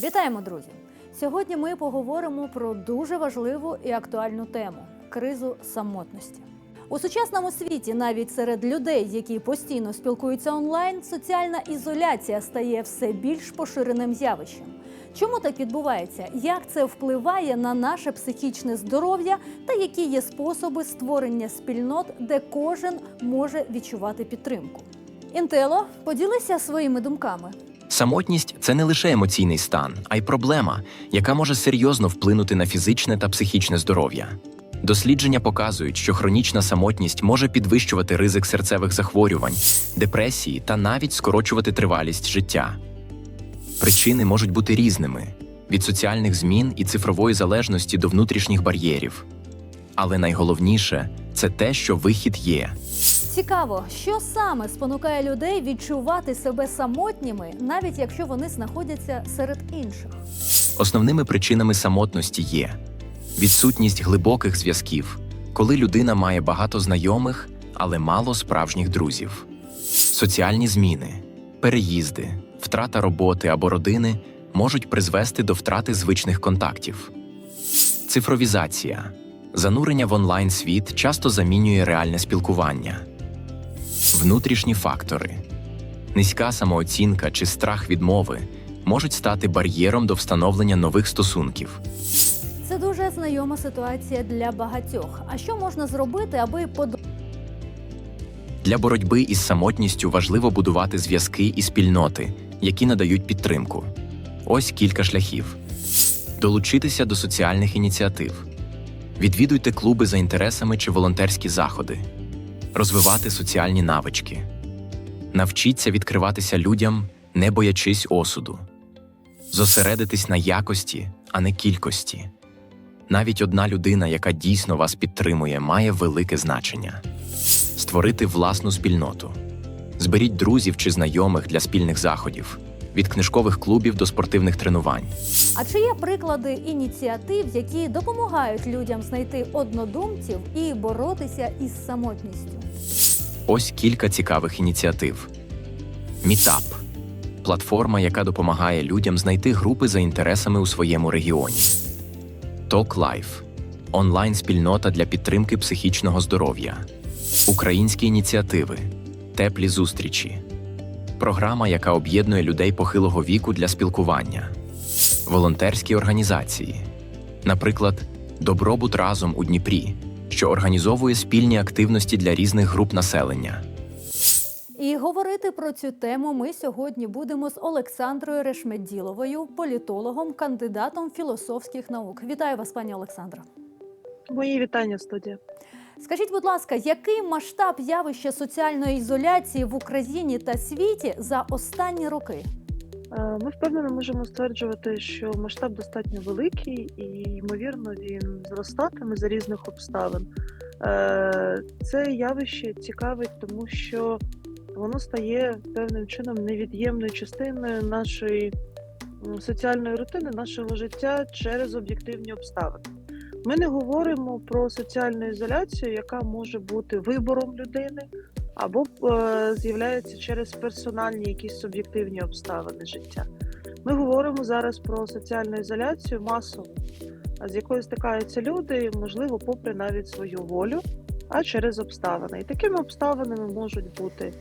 Вітаємо, друзі! Сьогодні ми поговоримо про дуже важливу і актуальну тему кризу самотності. У сучасному світі, навіть серед людей, які постійно спілкуються онлайн, соціальна ізоляція стає все більш поширеним явищем. Чому так відбувається? Як це впливає на наше психічне здоров'я та які є способи створення спільнот, де кожен може відчувати підтримку? Інтело, поділися своїми думками. Самотність це не лише емоційний стан, а й проблема, яка може серйозно вплинути на фізичне та психічне здоров'я. Дослідження показують, що хронічна самотність може підвищувати ризик серцевих захворювань, депресії та навіть скорочувати тривалість життя. Причини можуть бути різними від соціальних змін і цифрової залежності до внутрішніх бар'єрів. Але найголовніше це те, що вихід є. Цікаво, що саме спонукає людей відчувати себе самотніми, навіть якщо вони знаходяться серед інших. Основними причинами самотності є відсутність глибоких зв'язків, коли людина має багато знайомих, але мало справжніх друзів, соціальні зміни, переїзди, втрата роботи або родини можуть призвести до втрати звичних контактів. Цифровізація занурення в онлайн світ часто замінює реальне спілкування. Внутрішні фактори низька самооцінка чи страх відмови можуть стати бар'єром до встановлення нових стосунків. Це дуже знайома ситуація для багатьох. А що можна зробити, аби под... Для боротьби із самотністю важливо будувати зв'язки і спільноти, які надають підтримку. Ось кілька шляхів: долучитися до соціальних ініціатив, відвідуйте клуби за інтересами чи волонтерські заходи, розвивати соціальні навички, навчіться відкриватися людям, не боячись осуду, зосередитись на якості, а не кількості. Навіть одна людина, яка дійсно вас підтримує, має велике значення. Створити власну спільноту. Зберіть друзів чи знайомих для спільних заходів, від книжкових клубів до спортивних тренувань. А чи є приклади ініціатив, які допомагають людям знайти однодумців і боротися із самотністю? Ось кілька цікавих ініціатив: Мітап платформа, яка допомагає людям знайти групи за інтересами у своєму регіоні. Talk Life онлайн спільнота для підтримки психічного здоров'я. Українські ініціативи, теплі зустрічі, програма, яка об'єднує людей похилого віку для спілкування, волонтерські організації, наприклад, Добробут разом у Дніпрі, що організовує спільні активності для різних груп населення. І говорити про цю тему ми сьогодні будемо з Олександрою Решмеділовою, політологом, кандидатом філософських наук. Вітаю вас, пані Олександра. Мої вітання, студія. Скажіть, будь ласка, який масштаб явища соціальної ізоляції в Україні та світі за останні роки? Е, Ми впевнено можемо стверджувати, що масштаб достатньо великий і, ймовірно, він зростатиме за різних обставин. Е, Це явище цікавить, тому що воно стає певним чином невід'ємною частиною нашої соціальної рутини, нашого життя через об'єктивні обставини. Ми не говоримо про соціальну ізоляцію, яка може бути вибором людини, або е, з'являється через персональні якісь суб'єктивні обставини життя. Ми говоримо зараз про соціальну ізоляцію масову, з якою стикаються люди, можливо, попри навіть свою волю, а через обставини. І такими обставинами можуть бути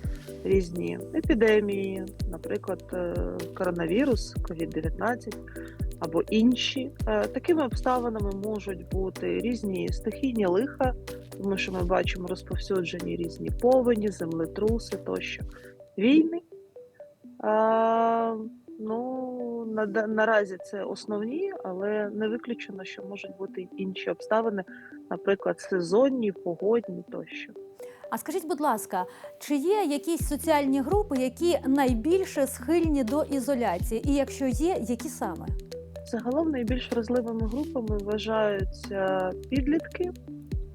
різні епідемії, наприклад, е, коронавірус, COVID-19 або інші. Е, Такими обставинами можуть бути різні стихійні лиха, тому що ми бачимо розповсюджені різні повені, землетруси тощо. Війни. А, ну, на, наразі це основні, але не виключено, що можуть бути інші обставини, наприклад, сезонні, погодні тощо. А скажіть, будь ласка, чи є якісь соціальні групи, які найбільше схильні до ізоляції? І якщо є, які саме? Загалом найбільш вразливими групами вважаються підлітки,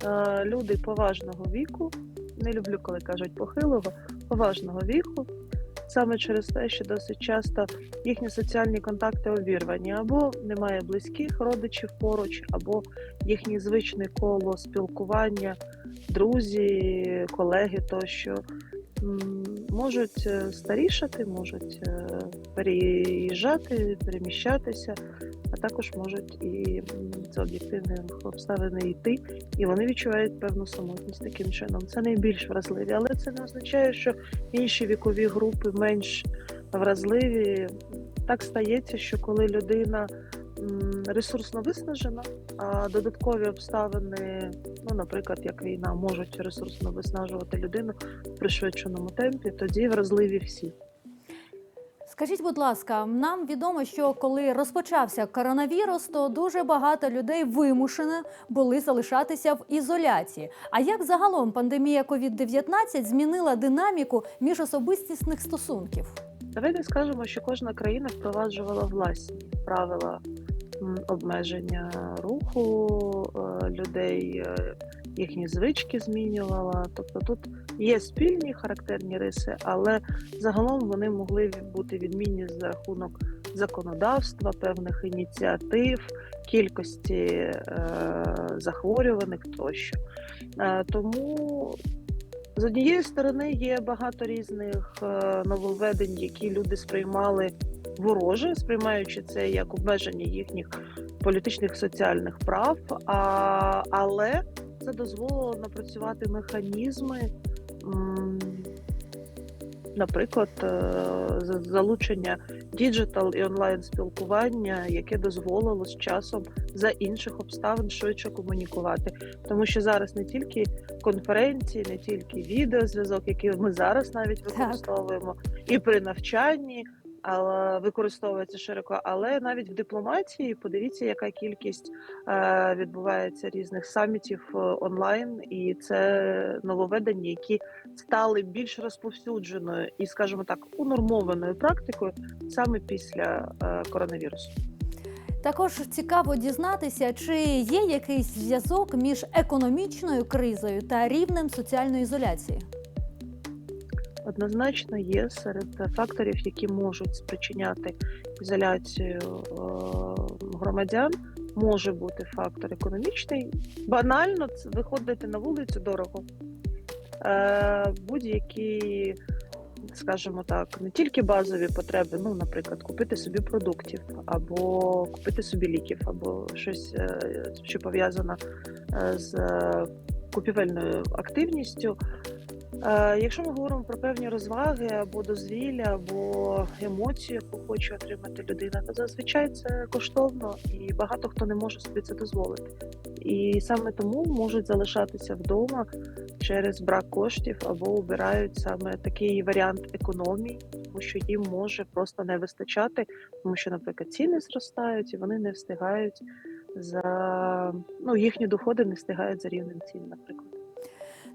е, люди поважного віку. Не люблю, коли кажуть похилого, поважного віку. саме через те, що досить часто їхні соціальні контакти обірвані, або немає близьких родичів поруч, або їхнє звичне коло спілкування, друзі, колеги тощо можуть е, старішати, можуть е, переїжджати, переміщатися, а також можуть і за об'єктивних обставин йти, і вони відчувають певну самотність таким чином. Це найбільш вразливі, але це не означає, що інші вікові групи менш вразливі. Так стається, що коли людина ресурсно виснажена, а додаткові обставини, ну, наприклад, як війна, можуть ресурсно виснажувати людину в пришвидшеному темпі, тоді вразливі всі. Скажіть, будь ласка, нам відомо, що коли розпочався коронавірус, то дуже багато людей вимушені були залишатися в ізоляції. А як загалом пандемія COVID-19 змінила динаміку міжособистісних стосунків? Давайте скажемо, що кожна країна впроваджувала власні правила обмеження руху е, людей, е, їхні звички змінювала. Тобто тут є спільні характерні риси, але загалом вони могли бути відмінні за рахунок законодавства, певних ініціатив, кількості е, захворюваних тощо. Е, тому з однієї сторони є багато різних е, нововведень, які люди сприймали вороже, сприймаючи це як обмеження їхніх політичних соціальних прав. А, але це дозволило напрацювати механізми, наприклад, е, залучення діджитал і онлайн спілкування, яке дозволило з часом за інших обставин швидше комунікувати, тому що зараз не тільки конференції, не тільки відеозв'язок, який ми зараз навіть використовуємо, і при навчанні. Але використовується широко, але навіть в дипломатії подивіться, яка кількість е, відбувається різних самітів е, онлайн, і це нововведення, які стали більш розповсюдженою і, скажімо так, унормованою практикою саме після е, коронавірусу. Також цікаво дізнатися, чи є якийсь зв'язок між економічною кризою та рівнем соціальної ізоляції. Однозначно є серед факторів, які можуть спричиняти ізоляцію е, громадян. Може бути фактор економічний. Банально це виходити на вулицю дорого. Е, Будь-які, скажімо так, не тільки базові потреби, ну, наприклад, купити собі продуктів, або купити собі ліків, або щось, е, що пов'язано з купівельною активністю. Е, Якщо ми говоримо про певні розваги або дозвілля, або емоції, яку хоче отримати людина, то зазвичай це коштовно і багато хто не може собі це дозволити. І саме тому можуть залишатися вдома через брак коштів або обирають саме такий варіант економії, тому що їм може просто не вистачати, тому що, наприклад, ціни зростають і вони не встигають за ну їхні доходи не встигають за рівнем цін, наприклад.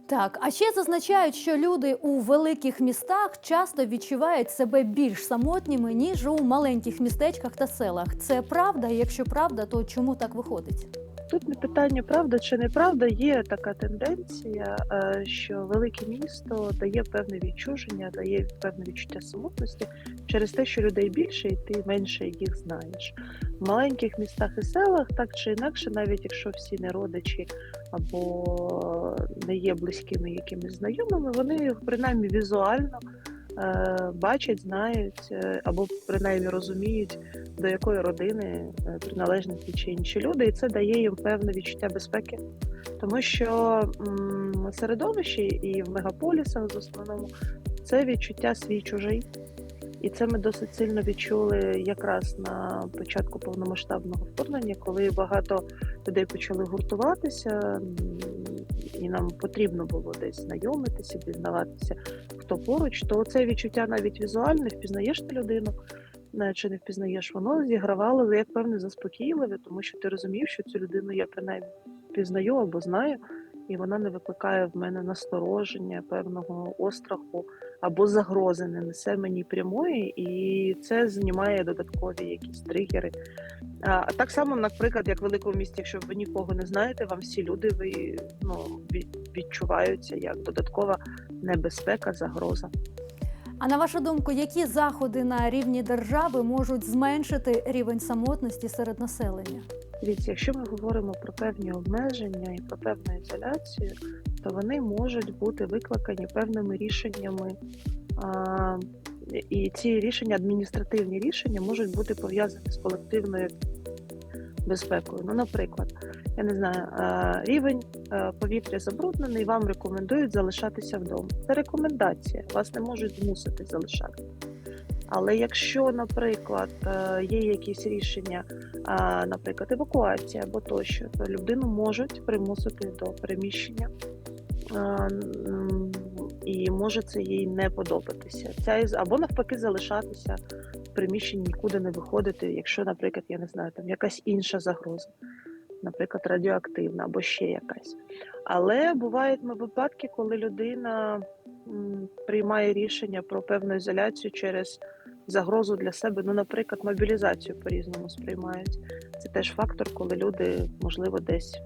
Так, а ще зазначають, що люди у великих містах часто відчувають себе більш самотніми ніж у маленьких містечках та селах. Це правда? Якщо правда, то чому так виходить? Тут не питання правда чи неправда. Є така тенденція, е, що велике місто дає певне відчуження, дає певне відчуття самотності через те, що людей більше, і ти менше їх знаєш. В маленьких містах і селах так чи інакше, навіть якщо всі не родичі або не є близькими якимись знайомими, вони їх принаймні візуально е, бачать, знають е, або принаймні розуміють, до якої родини е, приналежні чи інші люди, і це дає їм певне відчуття безпеки, тому що середовище і в мегаполісах в основному це відчуття свій чужий. І це ми досить сильно відчули якраз на початку повномасштабного вторгнення, коли багато людей почали гуртуватися, і нам потрібно було десь знайомитися, дізнаватися, хто поруч, то це відчуття навіть візуальне, впізнаєш ти людину, е, чи не впізнаєш, воно зігравало як певне заспокійливе, тому що ти розумів, що цю людину я принаймні впізнаю або знаю, і вона не викликає в мене настороження, певного остраху або загрози, не несе мені прямої, і це знімає додаткові якісь тригери. А так само, наприклад, як в великому місті, якщо ви нікого не знаєте, вам всі люди ви ну відчуваються як додаткова небезпека, загроза. А на вашу думку, які заходи на рівні держави можуть зменшити рівень самотності серед населення? Дивіться, якщо ми говоримо про певні обмеження і про певну ізоляцію, то вони можуть бути викликані певними рішеннями. А, і ці рішення, адміністративні рішення, можуть бути пов'язані з колективною безпекою. Ну, наприклад, я не знаю, рівень повітря забруднений, вам рекомендують залишатися вдома. Це рекомендація, вас не можуть змусити залишати. Але якщо, наприклад, е, є якісь рішення, наприклад, евакуація або тощо, то людину можуть примусити до переміщення. І може це їй не подобатися. Ця або навпаки залишатися в приміщенні, нікуди не виходити, якщо, наприклад, я не знаю, там якась інша загроза, наприклад, радіоактивна або ще якась. Але бувають випадки, коли людина приймає рішення про певну ізоляцію через загрозу для себе. Ну, наприклад, мобілізацію по-різному сприймають. Це теж фактор, коли люди, можливо, десь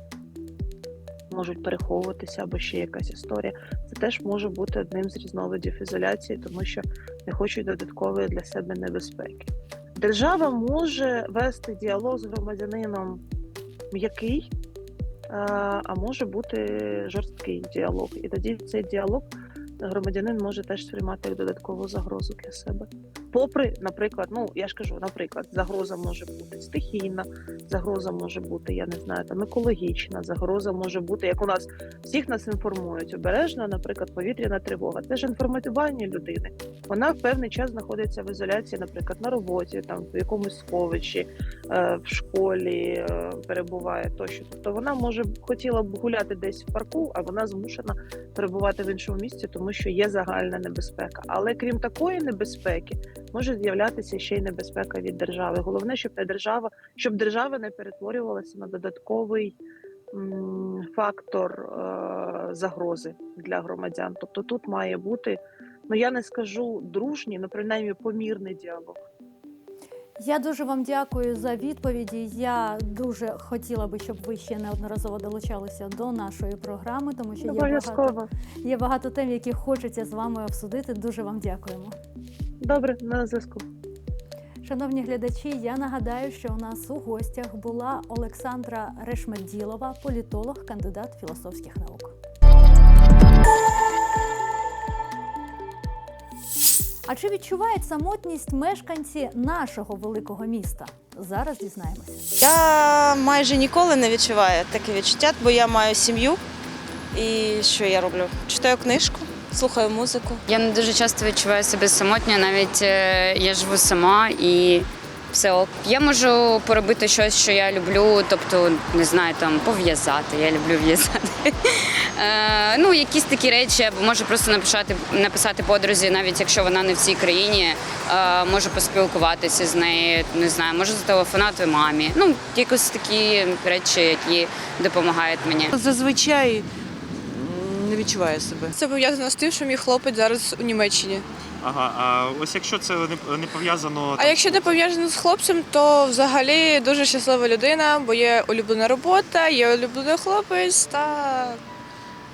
можуть переховуватися або ще якась історія. Це теж може бути одним з різновидів ізоляції, тому що не хочуть додаткової для себе небезпеки. Держава може вести діалог з громадянином м'який, а може бути жорсткий діалог. І тоді цей діалог громадянин може теж сприймати як додаткову загрозу для себе. Попри, наприклад, ну я ж кажу, наприклад, загроза може бути стихійна, загроза може бути, я не знаю, там екологічна, загроза може бути, як у нас всіх нас інформують обережно, наприклад, повітряна тривога. Це ж інформатування людини. Вона в певний час знаходиться в ізоляції, наприклад, на роботі, там в якомусь сховищі, е, в школі е, перебуває тощо. Тобто вона може хотіла б гуляти десь в парку, а вона змушена перебувати в іншому місці, тому що є загальна небезпека. Але крім такої небезпеки, може з'являтися ще й небезпека від держави. Головне, щоб не держава, щоб держава не перетворювалася на додатковий м, фактор е, загрози для громадян. Тобто тут має бути, ну я не скажу дружній, ну принаймні помірний діалог. Я дуже вам дякую за відповіді. Я дуже хотіла би, щоб ви ще неодноразово долучалися до нашої програми, тому що є багато, є багато тем, які хочеться з вами обсудити. Дуже вам дякуємо. Добре, на зв'язку. Шановні глядачі, я нагадаю, що у нас у гостях була Олександра Решмеділова, політолог, кандидат філософських наук. А чи відчувають самотність мешканці нашого великого міста? Зараз дізнаємося. Я майже ніколи не відчуваю таке відчуття, бо я маю сім'ю. І що я роблю? Читаю книжку, слухаю музику. Я не дуже часто відчуваю себе самотньо, навіть е, я живу сама і все ок. Я можу поробити щось, що я люблю, тобто не знаю, там пов'язати. Я люблю в'язати. Е, ну, якісь такі речі, або можу просто написати, написати подрузі, навіть якщо вона не в цій країні, е, можу поспілкуватися з нею, не знаю, можу зателефонувати мамі. Ну, якось такі речі, які допомагають мені. Зазвичай не відчуваю себе. Це пов'язано з тим, що мій хлопець зараз у Німеччині. Ага, а ось якщо це не, не пов'язано. А якщо не пов'язано з хлопцем, то взагалі дуже щаслива людина, бо є улюблена робота, є улюблений хлопець та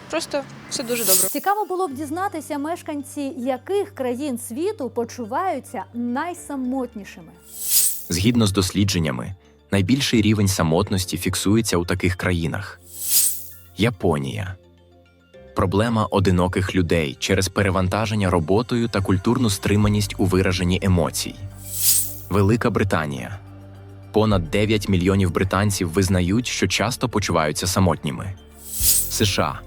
просто все дуже добре. Цікаво було б дізнатися, мешканці яких країн світу почуваються найсамотнішими. Згідно з дослідженнями, найбільший рівень самотності фіксується у таких країнах: Японія. Проблема одиноких людей через перевантаження роботою та культурну стриманість у вираженні емоцій. Велика Британія. Понад 9 мільйонів британців визнають, що часто почуваються самотніми. США.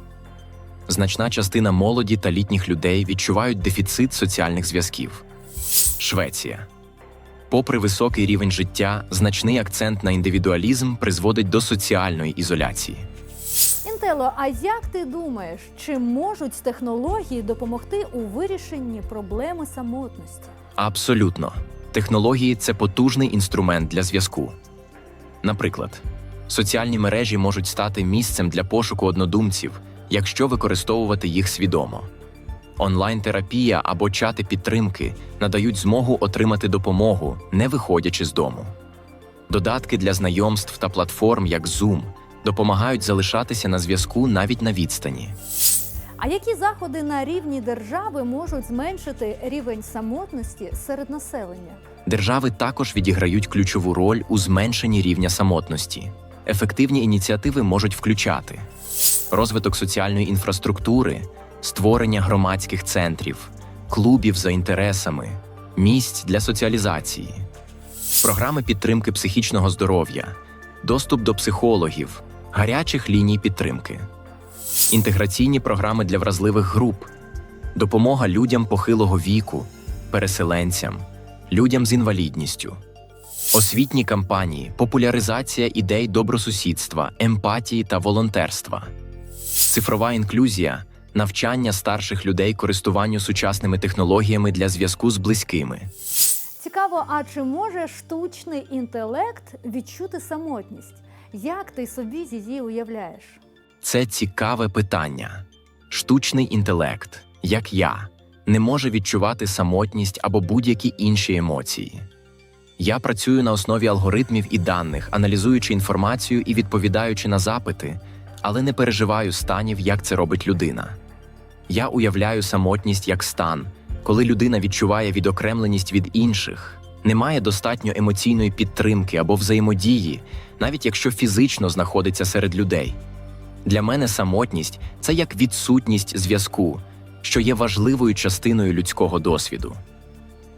Значна частина молоді та літніх людей відчувають дефіцит соціальних зв'язків. Швеція. Попри високий рівень життя, значний акцент на індивідуалізм призводить до соціальної ізоляції. Інтело, а як ти думаєш, чи можуть технології допомогти у вирішенні проблеми самотності? Абсолютно, технології це потужний інструмент для зв'язку. Наприклад, соціальні мережі можуть стати місцем для пошуку однодумців, якщо використовувати їх свідомо. Онлайн-терапія або чати підтримки надають змогу отримати допомогу, не виходячи з дому. Додатки для знайомств та платформ, як Zoom, допомагають залишатися на зв'язку навіть на відстані. А які заходи на рівні держави можуть зменшити рівень самотності серед населення? Держави також відіграють ключову роль у зменшенні рівня самотності. Ефективні ініціативи можуть включати розвиток соціальної інфраструктури, створення громадських центрів, клубів за інтересами, місць для соціалізації, програми підтримки психічного здоров'я, доступ до психологів, гарячих ліній підтримки, інтеграційні програми для вразливих груп, допомога людям похилого віку, переселенцям, людям з інвалідністю. Освітні кампанії, популяризація ідей добросусідства, емпатії та волонтерства, цифрова інклюзія, навчання старших людей користуванню сучасними технологіями для зв'язку з близькими. Цікаво, а чи може штучний інтелект відчути самотність? Як ти собі її уявляєш? Це цікаве питання. Штучний інтелект, як я, не може відчувати самотність або будь-які інші емоції. Я працюю на основі алгоритмів і даних, аналізуючи інформацію і відповідаючи на запити, але не переживаю станів, як це робить людина. Я уявляю самотність як стан, коли людина відчуває відокремленість від інших, не має достатньо емоційної підтримки або взаємодії, навіть якщо фізично знаходиться серед людей. Для мене самотність це як відсутність зв'язку, що є важливою частиною людського досвіду.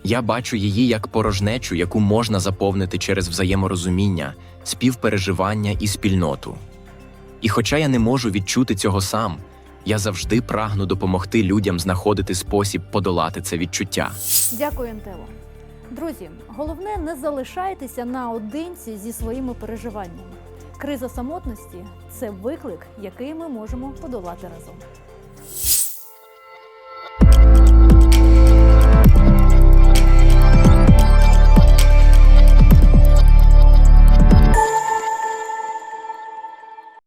Я бачу її як порожнечу, яку можна заповнити через взаєморозуміння, співпереживання і спільноту. І хоча я не можу відчути цього сам, я завжди прагну допомогти людям знаходити спосіб подолати це відчуття. Дякую, Антело. Друзі, головне не залишайтеся наодинці зі своїми переживаннями. Криза самотності це виклик, який ми можемо подолати разом.